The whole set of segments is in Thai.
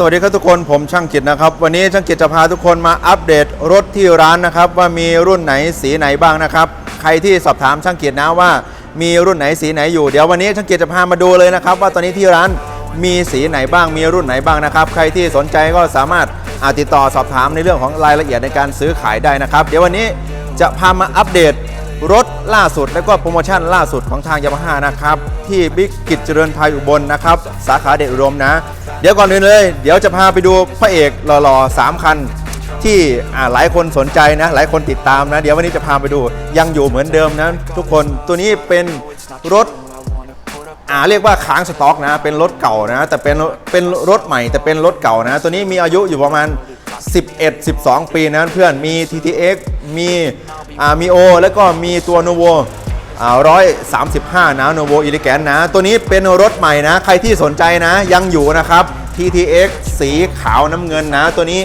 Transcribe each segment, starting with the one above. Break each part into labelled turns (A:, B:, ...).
A: สวัสดีครับทุกคนผมช่างกิจนะครับ วันนี้ช่างกิจจะพาทุกคนมาอัปเดตรถที่ร้านนะครับ ว่ามีรุ่นไหนสีไหนบ้างนะครับ ใครที่สอบถามช่างกิจนะว่ามีรุ่นไหนสีไหนอยู่เดี๋ยววันนี้ช่างกิจจะพามาดูเลยนะครับ ว่าตอนนี้ที่ร้านมีสีไหนบ้างมีรุ่นไหนบ้างนะครับ ใครที่สนใจก็สามารถอาติดต่อสอบถามในเรื่องของรายละเอียดในการซื้อขายได้นะครับ เดี๋ยววันนี้จะพามาอัปเดตรถล่าสุด และก็โปรโมชั่นล่าสุดของทางยามาฮ่านะครับที่บิ๊กกิจเจริญไทยอุบลนะครับสาขาเดชอุดมนะ เดี๋ยวก่อนอื่นเลย เดี๋ยวจะพาไปดูพระเอกหล่อๆสามคัน ที่หลายคนสนใจนะ หลายคนติดตามนะ เดี๋ยววันนี้จะพาไปดูยังอยู่เหมือนเดิมนะทุกคนตัวนี้เป็นรถอ่าเรียกว่าค้างสต็อกนะ เป็นรถเก่านะ แต่เป็นเป็นรถใหม่แต่เป็นรถเก่านะ ตัวนี้มีอายุอยู่ประมาณ 11 12 ปีนะเพื่อนมี TTX มีอ่ามีโอแล้วก็มีตัวโนโว ร้อยสามสิบห้านะโนโวอิลิแกนนะ ตัวนี้เป็นรถใหม่นะ ใครที่สนใจนะ ยังอยู่นะครับ TTX สีขาวน้ำเงินนะ ตัวนี้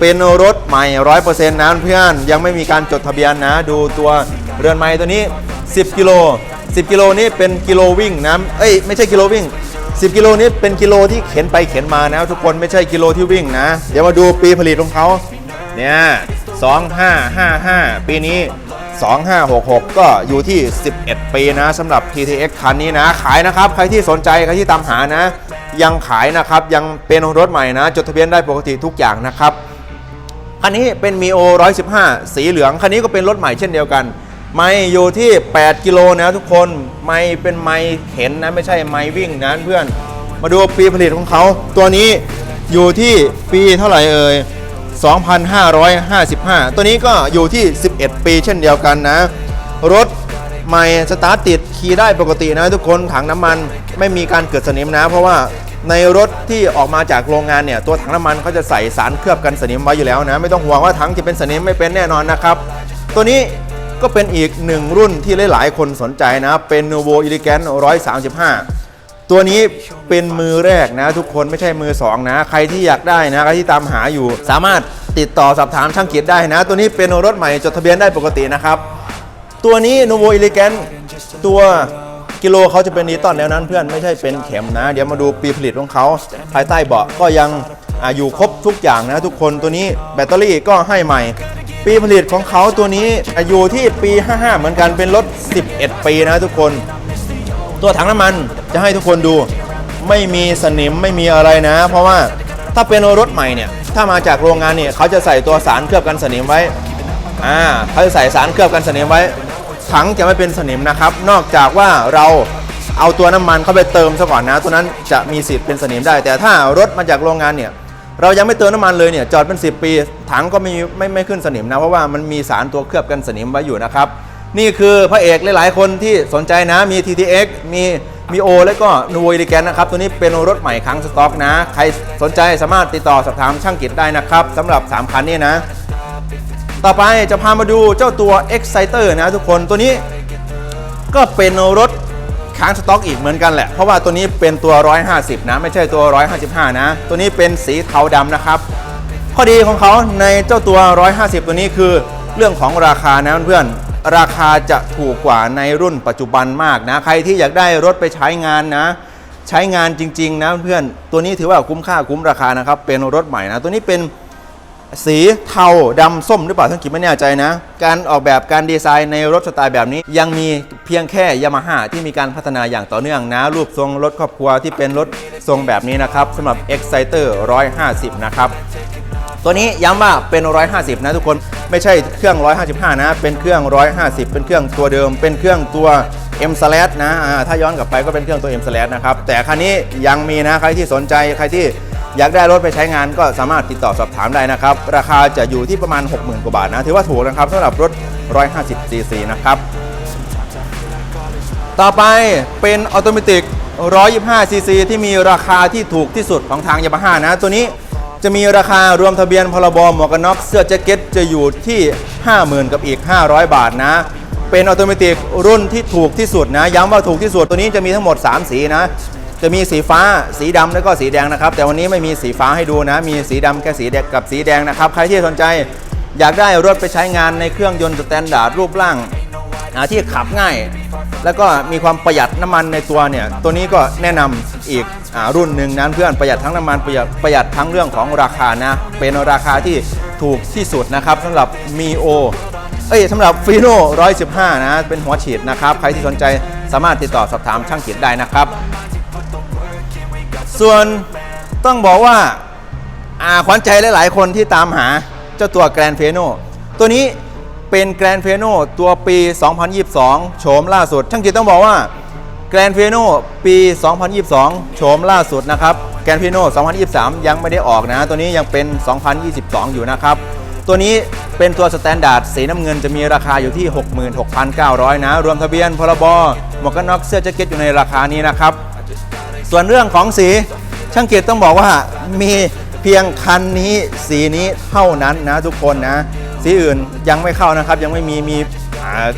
A: เป็นรถใหม่100%นะเพื่อนยังไม่มีการจดทะเบียนนะ ดูตัวเรือนไม้ตัวนี้ 10 กิโล 10 กิโลนี่เป็นกิโลวิ่งนะเอ้ยไม่ใช่กิโลวิ่ง 10 กิโลนี้เป็นกิโลที่เข็นไปเข็นมานะ ทุกคนไม่ใช่กิโลที่วิ่งนะ เดี๋ยวมาดูปีผลิตของเขาเนี่ย2555 ปีนี้ 2566 ก็อยู่ที่ 11 ปีนะสำหรับ PTX คันนี้นะ ขายนะครับ ใครที่สนใจใครที่ตามหานะ ยังขายนะครับ ยังเป็นรถใหม่นะ จดทะเบียนได้ปกติทุกอย่างนะครับคันนี้เป็นมีโอ115 สีเหลือง คันนี้ก็เป็นรถใหม่เช่นเดียวกัน ไม่อยู่ที่ 8 กิโลนะทุกคน ไม่เป็นไม่เข็นนะ ไม่ใช่ไม่วิ่งนะเพื่อน มาดูปีผลิตของเขา ตัวนี้อยู่ที่ปีเท่าไหร่เอ่ย 2,555 ตัวนี้ก็อยู่ที่ 11 ปีเช่นเดียวกันนะ รถใหม่สตาร์ทติดขี่ได้ปกตินะทุกคนถังน้ำมันไม่มีการเกิดสนิมนะ เพราะว่าในรถที่ออกมาจากโรงงานเนี่ย ตัวถังน้ำมันเขาจะใส่สารเคลือบกันสนิมไว้อยู่แล้วนะ ไม่ต้องห่วงว่าถังจะเป็นสนิมไม่เป็นแน่นอนนะครับ ตัวนี้ก็เป็นอีกหนึ่งรุ่นที่หลาย ๆ คนสนใจนะ เป็น Nuvo Elegant 135 ตัวนี้เป็นมือแรกนะ ทุกคนไม่ใช่มือสองนะ ใครที่อยากได้นะ ใครที่ตามหาอยู่ สามารถติดต่อสอบถามช่างเกียรติได้นะ ตัวนี้เป็นรถใหม่จดทะเบียนได้ปกตินะครับ ตัวนี้ Nuvo Elegant ตัวกิโลเขาจะเป็นดิจิตอลแล้วนั้นเพื่อนไม่ใช่เป็นเข็มนะ เดี๋ยวมาดูปีผลิตของเขาภายใต้เบาะก็ยังออยู่ครบทุกอย่างนะ ทุกคนตัวนี้แบตเตอรี่ก็ให้ใหม่ ปีผลิตของเขาตัวนี้อยู่ที่ปี 55 เหมือนกันเป็นรถ 11 ปีนะทุกคน ตัวถังน้ำมันจะให้ทุกคนดูไม่มีสนิมไม่มีอะไรนะ เพราะว่าถ้าเป็นรถใหม่เนี่ยถ้ามาจากโรงงานเนี่ยเขาจะใส่ตัวสารเคลือบกันสนิมไว้อ่าเขาจะใส่สารเคลือบกันสนิมไว้ ถังจะไม่เป็นสนิมนะครับ นอกจากว่าเราเอาตัวน้ำมันเข้าไปเติมซะก่อนนะตัวนั้นจะมีสิทธิ์เป็นสนิมได้ แต่ถ้ารถมาจากโรงงานเนี่ยเรายังไม่เติมน้ำมันเลยเนี่ยจอดเป็น 10 ปี ถังก็ไม่ไม่ไม่ขึ้นสนิมนะเพราะว่ามันมีสารตัวเคลือบกันสนิมไว้อยู่นะครับ นี่คือพระเอกหลายๆ คนที่สนใจนะมี TTX มีมีโอแล้วก็นูว e ลิแกนนะครับ ตัวนี้เป็นรถใหม่ครั้งสต็อกนะ ใครสนใจสามารถติดต่อสอบถามช่างกิจได้นะครับสำหรับ 3 คันนี้นะ ต่อไปจะพามาดูเจ้าตัว Exciter นะทุกคนตัวนี้ก็เป็นรถค้างสต็อกอีกเหมือนกันแหละ เพราะว่าตัวนี้เป็นตัว 150 นะ ไม่ใช่ตัว 155 นะ ตัวนี้เป็นสีเทาดำนะครับ ข้อดีของเขาในเจ้าตัว 150 ตัวนี้คือเรื่องของราคานะเพื่อน ราคาจะถูกกว่าในรุ่นปัจจุบันมากนะ ใครที่อยากได้รถไปใช้งานนะ ใช้งานจริง ๆ นะเพื่อนตัวนี้ถือว่าคุ้มค่าคุ้มราคานะครับ เป็นรถใหม่นะ ตัวนี้เป็นสีเทาดำส้มหรือเปล่าท่านกิจไม่แน่ใจนะ การออกแบบการดีไซน์ในรถสไตล์แบบนี้ ยังมีเพียงแค่ยามาฮ่าที่มีการพัฒนาอย่างต่อเนื่องนะ รูปทรงรถครอบครัวที่เป็นรถทรงแบบนี้นะครับสำหรับ Exciter 150 นะครับ ตัวนี้ย้ำว่าเป็น 150 นะทุกคนไม่ใช่เครื่อง 155 นะ เป็นเครื่อง 150 เป็นเครื่องตัวเดิม เป็นเครื่องตัว M s l a s นะถ้าย้อนกลับไปก็เป็นเครื่องตัว M s l a s นะครับ แต่คันนี้ยังมีนะ ใครที่สนใจใครที่อยากได้รถไปใช้งานก็สามารถติดต่อสอบถามได้นะครับ ราคาจะอยู่ที่ประมาณ 60,000 กว่าบาทนะ ถือว่าถูกนะครับสำหรับรถ 150 cc นะครับ ต่อไปเป็นออโตเมติก125ซีซีที่มีราคาที่ถูกที่สุดของทางยามาฮ่านะ ตัวนี้ จะมีราคารวมทะเบียนพรบหมวกกันน็อกเสื้อแจ็คเก็ตจะอยู่ที่ 50,000 กับอีก 500 บาทนะ เป็นออโตเมติกรุ่นที่ถูกที่สุดนะ ย้ำว่าถูกที่สุดตัวนี้จะมีทั้งหมด 3 สีนะ จะมีสีฟ้าสีดำแล้วก็สีแดงนะครับ แต่วันนี้ไม่มีสีฟ้าให้ดูนะ มีสีดำแค่สีแดงกับสีแดงนะครับ ใครที่สนใจอยากได้รถไปใช้งานในเครื่องยนต์สแตนดาร์ดรูปร่าง ที่ขับง่าย แล้วก็มีความประหยัดน้ำมันในตัวเนี่ย ตัวนี้ก็แนะนำอีกอรุ่นหนึ่งนั้นเพื่อนประหยัดทั้งน้ำมันประหยัดประหยัดทั้งเรื่องของราคานะ เป็นราคาที่ถูกที่สุดนะครับสำหรับมีโอเอ้ยสำหรับฟีโน่115 นะ เป็นหัวฉีดนะครับ ใครที่สนใจสามารถติดต่อสอบถามช่างกิจได้นะครับ ส่วนต้องบอกว่าอาขวัญใจหลาย ๆ คนที่ตามหาเจ้าตัวแกรนเฟโนตัวนี้ เป็นแกรนเฟโนตัวปี 2022 โฉมล่าสุดช่างกิจต้องบอกว่าแกรนเฟโนปี 2022 โฉมล่าสุดนะครับแกรนเฟโน2023 ยังไม่ได้ออกนะ ตัวนี้ยังเป็น 2022 อยู่นะครับ ตัวนี้เป็นตัวสแตนดาร์ดสีน้ำเงินจะมีราคาอยู่ที่ 66,900 นะ รวมทะเบียนพรบหมวกกันน็อกเสื้อแจ็คเก็ตอยู่ในราคานี้นะครับ ส่วนเรื่องของสีช่างเกียรติต้องบอกว่ามีเพียงคันนี้สีนี้เท่านั้นนะทุกคนนะ สีอื่นยังไม่เข้านะครับ ยังไม่มีมีอ่า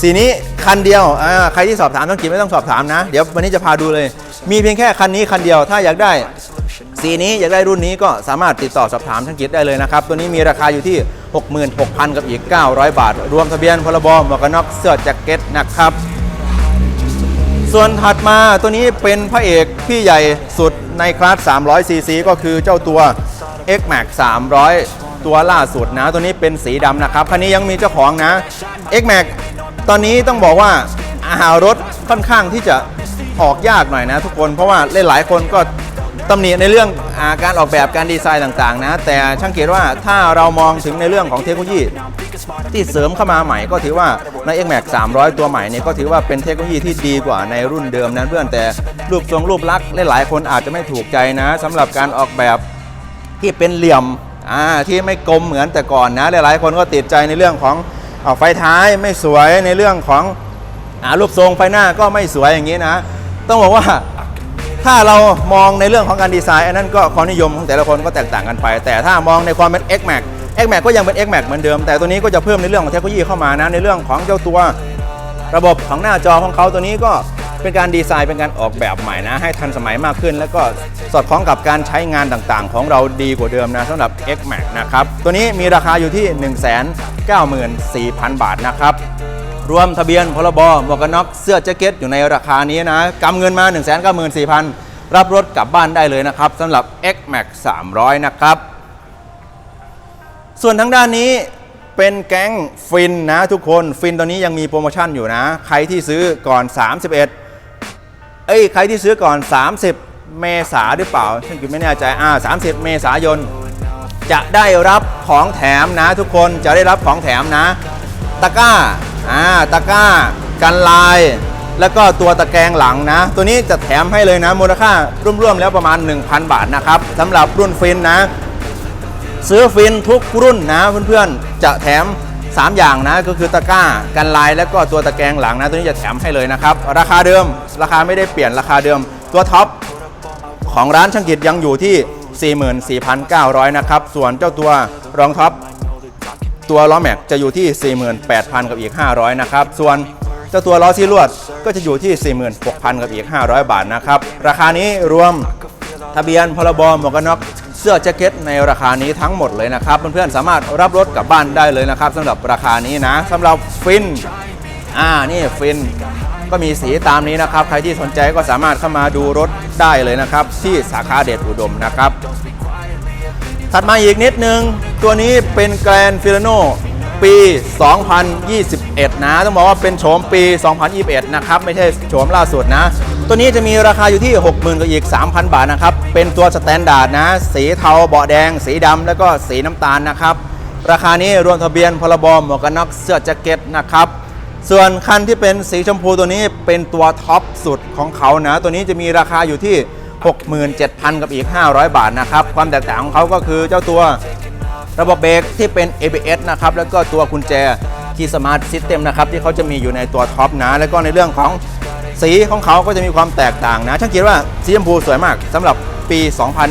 A: สีนี้คันเดียวใครที่สอบถามช่างกียรติไม่ต้องสอบถามนะ เดี๋ยววันนี้จะพาดูเลย มีเพียงแค่คันนี้คันเดียวถ้าอยากได้สีนี้อยากได้รุ่นนี้ก็สามารถติดต่อสอบถามช่างกิจได้เลยนะครับ ตัวนี้มีราคาอยู่ที่ 66,000 กับอีก 900 บาท รวมทะเบียนพรบหมวกกันน็อกเสื้อแจ็คเก็ตนะครับ ส่วนถัดมาตัวนี้เป็นพระเอกพี่ใหญ่สุดในคลาส 300ซีซีก็คือเจ้าตัว X Max 300 ตัวล่าสุดนะ ตัวนี้เป็นสีดำนะครับ คันนี้ยังมีเจ้าของนะ X Max ตอนนี้ต้องบอกว่าอาหารถค่อนข้างที่จะออกยากหน่อยนะ ทุกคนเพราะว่าหลายๆคนก็ตำหนิในเรื่องอาการออกแบบการดีไซน์ต่างๆ นะ แต่ช่างเกตว่าถ้าเรามองถึงในเรื่องของเทคโนโลยีที่เสริมเข้ามาใหม่ก็ถือว่าใน X Max 300 ตัวใหม่เนี่ยก็ถือว่าเป็นเทคโนโลยีที่ดีกว่าในรุ่นเดิมนั้นเพื่อนแต่รูปทรงรูปลักษณ์หลายๆคนอาจจะไม่ถูกใจนะสำหรับการออกแบบที่เป็นเหลี่ยม อ่าที่ไม่กลมเหมือนแต่ก่อนนะหลายๆ คนก็ติดใจในเรื่องของอาไฟท้ายไม่สวยในเรื่องของอารูปทรงไฟหน้าก็ไม่สวยอย่างนี้นะ ต้องบอกว่าถ้าเรามองในเรื่องของการดีไซน์อันนั้นก็ความนิยมของแต่ละคนก็แตกต่างกันไป แต่ถ้ามองในความเป็น X Max X Max ก็ยังเป็น X Max เหมือนเดิม แต่ตัวนี้ก็จะเพิ่มในเรื่องของเทคโนโลยีเข้ามานะในเรื่องของเจ้าตัว ระบบของหน้าจอของเขาตัวนี้ก็ เป็นการดีไซน์เป็นการออกแบบใหม่นะ ให้ทันสมัยมากขึ้น แล้วก็สอดคล้องกับการใช้งานต่างๆ ของเราดีกว่าเดิมนะสำหรับ X Max นะครับ ตัวนี้มีราคาอยู่ที่ 194,000 บาทนะครับ รวมทะเบียนพรบหมวกกันน็อกเสื้อแจ็คเก็ตอยู่ในราคานี้นะกำเงินมา 1 9 4 0 0 0 รับรถกลับบ้านได้เลยนะครับสำหรับ X Max 300 นะครับ ส่วนทางด้านนี้เป็นแก๊งฟินนะทุกคนฟินตอนนี้ยังมีโปรโมชั่นอยู่นะ ใครที่ซื้อก่อน 31 เอ้ยใครที่ซื้อก่อน 30 เมษาหรือเปล่าฉันก็ไม่แน่ใจอ่า30 เมษายน จะได้รับของแถมนะทุกคนจะได้รับของแถมนะ ตะกร้าอ่าตะกร้า กันลาย แล้วก็ตัวตะแกรงหลังนะ ตัวนี้จะแถมให้เลยนะ มูลค่าร่วมๆแล้วประมาณ 1,000 บาทนะครับสำหรับรุ่นฟินนะ ซื้อฟินทุกรุ่นนะเพื่อนๆจะแถม 3 อย่างนะก็คือตะกร้ากันลายแล้วก็ตัวตะแกรงหลังนะตัวนี้จะแถมให้เลยนะครับ ราคาเดิมราคาไม่ได้เปลี่ยนราคาเดิม ตัวท็อปของร้านช่างกิจยังอยู่ที่ 44,900 นะครับ ส่วนเจ้าตัวรองท็อปตัวล้อแม็กจะอยู่ที่ 48,000 กับอีก 500 นะครับ ส่วนเจ้าตัวล้อซี่ลวดก็จะอยู่ที่ 46,000 กับอีก 500 บาทนะครับ ราคานี้รวมทะเบียนพรบหมวกกันน็อก สื้อแจ็คเก็ตในราคานี้ทั้งหมดเลยนะครับ เพื่อนๆสามารถรับรถกลับบ้านได้เลยนะครับสำหรับราคานี้นะสำหรับฟินอ่านี่ฟินก็มีสีตามนี้นะครับ ใครที่สนใจก็สามารถเข้ามาดูรถได้เลยนะครับ ที่สาขาเดชอุดมนะครับ ถัดมาอีกนิดนึง ตัวนี้เป็นแกรนฟิลโนปี 2021 นะ ต้องบอกว่าเป็นโฉมปี 2021 นะครับ ไม่ใช่โฉมล่าสุดนะ ตัวนี้จะมีราคาอยู่ที่ 60,000กับอีก 3,000 บาทนะครับ เป็นตัวสแตนดาร์ดนะ สีเทาเบาแดง สีดำแล้วก็สีน้ำตาลนะครับ ราคานี้รวมทะเบียนพรบหมวกกันน็อกเสื้อแจ็คเก็ตนะครับ ส่วนคันที่เป็นสีชมพูตัวนี้เป็นตัวท็อปสุดของเขานะ ตัวนี้จะมีราคาอยู่ที่ 67,000 กับอีก 500 บาทนะครับ ความแตกต่างของเขาก็คือเจ้าตัวระบบเบรกที่เป็น ABS นะครับ แล้วก็ตัวกุญแจคีย์สมาร์ทซิสเต็มนะครับที่เขาจะมีอยู่ในตัวท็อปนะ แล้วก็ในเรื่องของ สีของเขาก็จะมีความแตกต่างนะช่างคิดว่าสีชมพูสวยมากสำหรับปี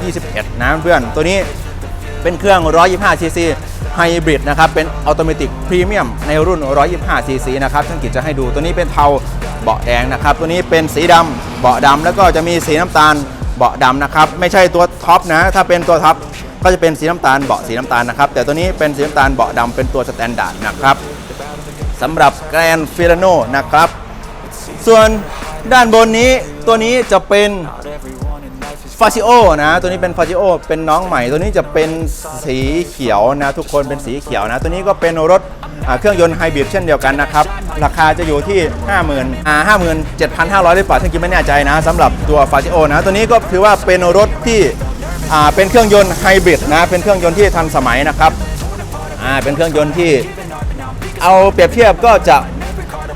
A: 2021 นะเพื่อนตัวนี้เป็นเครื่อง 125 ซีซีไฮบริดนะครับ เป็นออโตเมติกพรีเมียมในรุ่น 125 ซีซีนะครับช่างกิจจะให้ดูตัวนี้เป็นเทาเบาะแดงนะครับ ตัวนี้เป็นสีดำเบาะดำแล้วก็จะมีสีน้ำตาลเบาะดำนะครับ ไม่ใช่ตัวท็อปนะ ถ้าเป็นตัวท็อปก็จะเป็นสีน้ำตาลเบาะสีน้ำตาลนะครับ แต่ตัวนี้เป็นสีน้ำตาลเบาะดำเป็นตัวสแตนดาร์ดนะครับสำหรับแกรนฟิลโนนะครับ ส่วนด้านบนนี้ตัวนี้จะเป็นฟาซิโอนะตัวนี้เป็นฟาซิโอเป็นน้องใหม่ ตัวนี้จะเป็นสีเขียวนะทุกคนเป็นสีเขียวนะ ตัวนี้ก็เป็นรถเครื่องยนต์ไฮบริดเช่นเดียวกันนะครับ ราคาจะอยู่ที่ 50,000อ่า57,500หรือเปล่าฉันกินไม่แน่ใจนะสำหรับตัวฟาซิโอนะ ตัวนี้ก็ถือว่าเป็นรถที่อ่าเป็นเครื่องยนต์ไฮบริดนะเป็นเครื่องยนต์ที่ทันสมัยนะครับอ่าเป็นเครื่องยนต์ที่เอาเปรียบเทียบก็จะ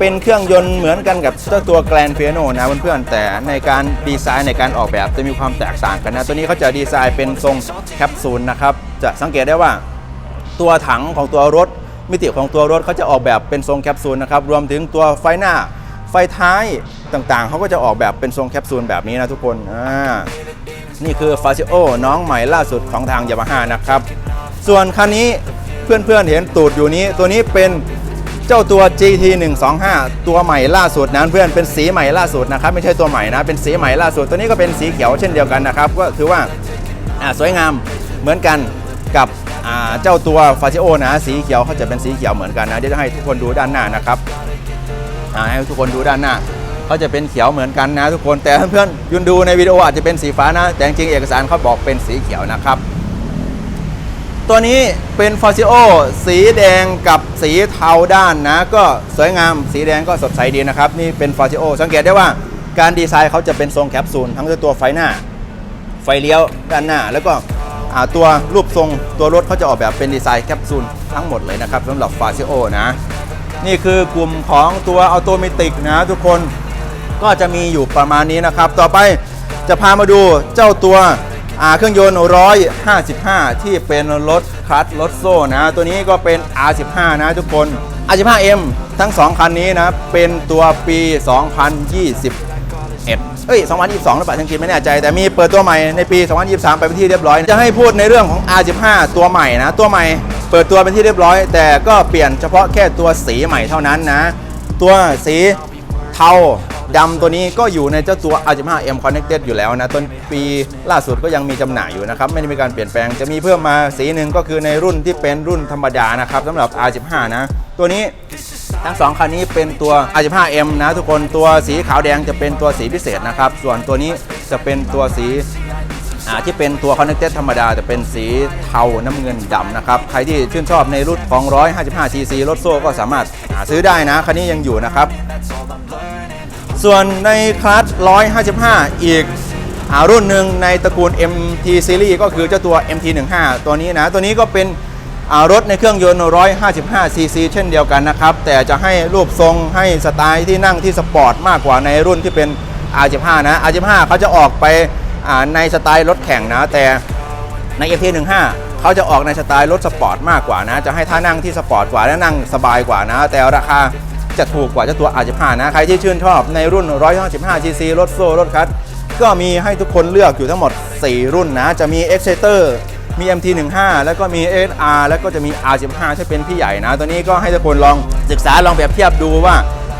A: เป็นเครื่องยนต์เหมือนกันกับเจ้าตัวแกรนเฟียโนนะเพื่อนๆแต่ในการดีไซน์ในการออกแบบจะมีความแตกต่างกันนะ ตัวนี้เขาจะดีไซน์เป็นทรงแคปซูลนะครับจะสังเกตได้ว่าตัวถังของตัวรถมิติของตัวรถเขาจะออกแบบเป็นทรงแคปซูลนะครับรวมถึงตัวไฟหน้าไฟท้ายต่างๆ เขาก็จะออกแบบเป็นทรงแคปซูลแบบนี้นะทุกคนอ่านี่คือ f a ซิโอน้องใหม่ล่าสุดของทางยามาฮ่านะครับ ส่วนคันนี้เพื่อนๆเห็นตูดอยู่นี้ ตัวนี้เป็น เจ้าตัว GT 125ตัวใหม่ล่าสุดนะเพื่อนเป็นสีใหม่ล่าสุดนะครับไม่ใช่ตัวใหม่นะเป็นสีใหม่ล่าสุดตัวนี้ก็เป็นสีเขียวเช่นเดียวกันนะครับก็ถือว่าสวยงามเหมือนกันกับเจ้าตัว f a ซิโอนะสีเขียวเขาจะเป็นสีเขียวเหมือนกันนะเดี๋ยวจะให้ทุกคนดูด้านหน้านะครับให้ทุกคนดูด้านหน้าเขาจะเป็นเขียวเหมือนกันนะทุกคนแต่เพื่อนๆยุนดูในวิดีโออาจจะเป็นสีฟ้านะ แต่จริงๆเอกสารเขาบอกเป็นสีเขียวนะครับ ตัวนี้เป็นฟอซิโอสีแดงกับสีเทาด้านนะ ก็สวยงามสีแดงก็สดใสดีนะครับ นี่เป็นฟอซิโอสังเกตได้ว่าการดีไซน์เขาจะเป็นทรงแคปซูลทั้งตัวไฟหน้า ไฟเลี้ยวด้านหน้า แล้วก็ตัวรูปทรงตัวรถเขาจะออกแบบเป็นดีไซน์แคปซูลทั้งหมดเลยนะครับสำหรับฟาซิโอนะ นี่คือกลุ่มของตัวอัตโนมัตินะทุกคนก็จะมีอยู่ประมาณนี้นะครับ ต่อไปจะพามาดูเจ้าตัว เครื่องยนต์ 155 ที่เป็นรถคลัตช์รถโซ่นะ ตัวนี้ก็เป็น R15 นะทุกคน R15M ทั้ง 2 คันนี้นะ เป็นตัวปี 2020เอ้ย 2022 หรือเปล่าฉันคิดไม่แน่ใจ แต่มีเปิดตัวใหม่ในปี 2023 ไปเป็นที่เรียบร้อย จะให้พูดในเรื่องของ R15 ตัวใหม่นะ ตัวใหม่เปิดตัวเป็นที่เรียบร้อย แต่ก็เปลี่ยนเฉพาะแค่ตัวสีใหม่เท่านั้นนะ ตัวสีเทา ดำตัวนี้ก็อยู่ในเจ้าตัว R15M Connected อยู่แล้วนะต้นปีล่าสุดก็ยังมีจำหน่ายอยู่นะครับ ไม่ได้มีการเปลี่ยนแปลงจะมีเพิ่มมาสีหนึ่งก็คือในรุ่นที่เป็นรุ่นธรรมดานะครับสำหรับ R15 นะตัวนี้ทั้งสองคันนี้เป็นตัว R15M นะทุกคนตัวสีขาวแดงจะเป็นตัวสีพิเศษนะครับ ส่วนตัวนี้จะเป็นตัวสีที่เป็นตัว Connected ธรรมดาจะเป็นสีเทาน้ำเงินดำนะครับ ใครที่ชื่นชอบในรุ่นของ 155cc รถโซ่ก็สามารถหาซื้อได้นะ คันนี้ยังอยู่นะครับ ส่วนในคลาส155 อีกอารุ่นหนึ่งในตระกูล MT Series ก็คือเจ้าตัว MT15 ตัวนี้นะ ตัวนี้ก็เป็นอารถในเครื่องยนต์ 155cc เช่นเดียวกันนะครับ แต่จะให้รูปทรงให้สไตล์ที่นั่งที่สปอร์ตมากกว่าในรุ่นที่เป็น R15 นะ R15 เขาจะออกไปในสไตล์รถแข่งนะ แต่ใน MT15 เขาจะออกในสไตล์รถสปอร์ตมากกว่านะ จะให้ท่านั่งที่สปอร์ตกว่าและนั่งสบายกว่านะ แต่ราคา จะถูกกว่าเจ้าตัว R15 นะ ใครที่ชื่นชอบในรุ่น 155cc รถโซ่รถคัทก็มีให้ทุกคนเลือกอยู่ทั้งหมด 4 รุ่นนะ จะมี Exciter มี MT15 แล้วก็มี SR แล้วก็จะมี R15 ที่เป็นพี่ใหญ่นะ ตัวนี้ก็ให้ทุกคนลองศึกษาลองเปรียบเทียบดูว่า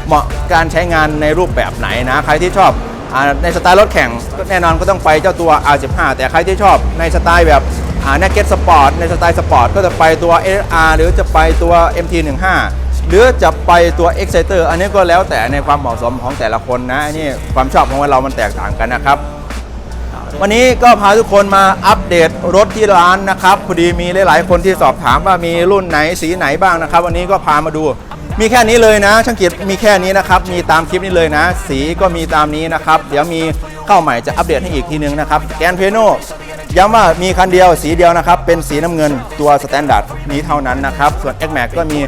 A: เหมาะการใช้งานในรูปแบบไหนนะ ใครที่ชอบอในสไตล์รถแข่งก็แน่นอนก็ต้องไปเจ้าตัว R15 แต่ใครที่ชอบในสไตล์แบบ Naked Sport ในสไตล์สปอร์ตก็จะไปตัว SR หรือจะไปตัว MT15 หรือจะไปตัว Exciter อันนี้ก็แล้วแต่ในความเหมาะสมของแต่ละคนนะนนี้ความชอบของเรามันแตกต่างกันนะครับ วันนี้ก็พาทุกคนมาอัปเดตรถที่ร้านนะครับพอดีมีหลาย ๆ คนที่สอบถามว่ามีรุ่นไหนสีไหนบ้างนะครับ วันนี้ก็พามาดูมีแค่นี้เลยนะช่างกิจมีแค่นี้นะครับ มีตามคลิปนี้เลยนะ สีก็มีตามนี้นะครับ เดี๋ยวมีเข้าใหม่จะอัปเดตให้อีกทีนึงนะครับแกนเพโนย้ำว่ามีคันเดียวสีเดียวนะครับ เป็นสีน้ำเงินตัวสแตนดาร์ดนี้เท่านั้นนะครับ ส่วน X Max ก็มี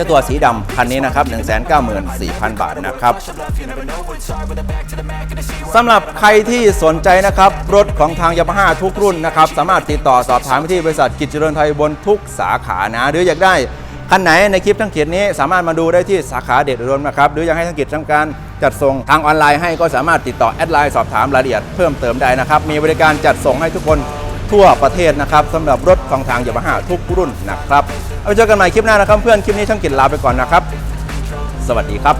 A: จ้าตัวสีดำคันนี้นะครับ 194,000 บาทนะครับสำหรับใครที่สนใจนะครับ รถของทางยามาฮ่าทุกรุ่นนะครับ สามารถติดต่อสอบถามไปที่บริษัทกิจเจริญไทยบนทุกสาขานะ หรืออยากได้คันไหนในคลิปทั้งเขียนนี้สามารถมาดูได้ที่สาขาเดชอุดมนะครับ หรืออยากให้ทั้งกิจทำการจัดส่งทางออนไลน์ให้ก็สามารถติดต่อแอดไลน์สอบถามรายละเอียดเพิ่มเติมได้นะครับ มีบริการจัดส่งให้ทุกคนทั่วประเทศนะครับสำหรับรถของทางยามาฮ่าทุกรุ่นนะครับ เอาไว้เจอกันใหม่คลิปหน้านะครับเพื่อนคลิปนี้ช่างกิจลาไปก่อนนะครับ สวัสดีครับ